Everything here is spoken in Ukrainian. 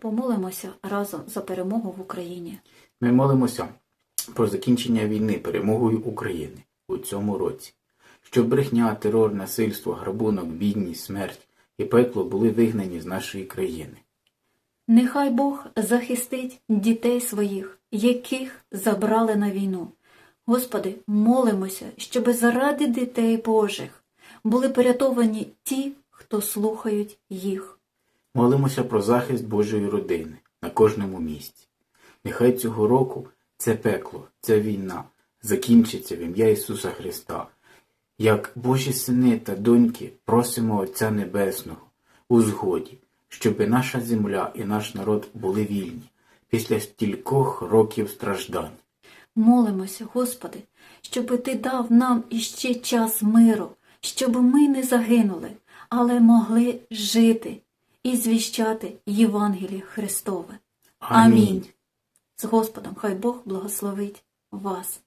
Помолимося разом за перемогу в Україні. Ми молимося про закінчення війни перемогою України у цьому році, щоб брехня, терор, насильство, грабунок, бідність, смерть і пекло були вигнані з нашої країни. Нехай Бог захистить дітей своїх, яких забрали на війну. Господи, молимося, щоб заради дітей Божих були порятовані ті, хто слухають їх. Молимося про захист Божої родини на кожному місці. Нехай цього року це пекло, ця війна закінчиться в ім'я Ісуса Христа. Як Божі сини та доньки просимо Отця Небесного у згоді, щоби наша земля і наш народ були вільні після стількох років страждань. Молимося, Господи, щоб Ти дав нам іще час миру, щоб ми не загинули, але могли жити і звіщати Євангеліє Христове. Амінь. З Господом, хай Бог благословить вас.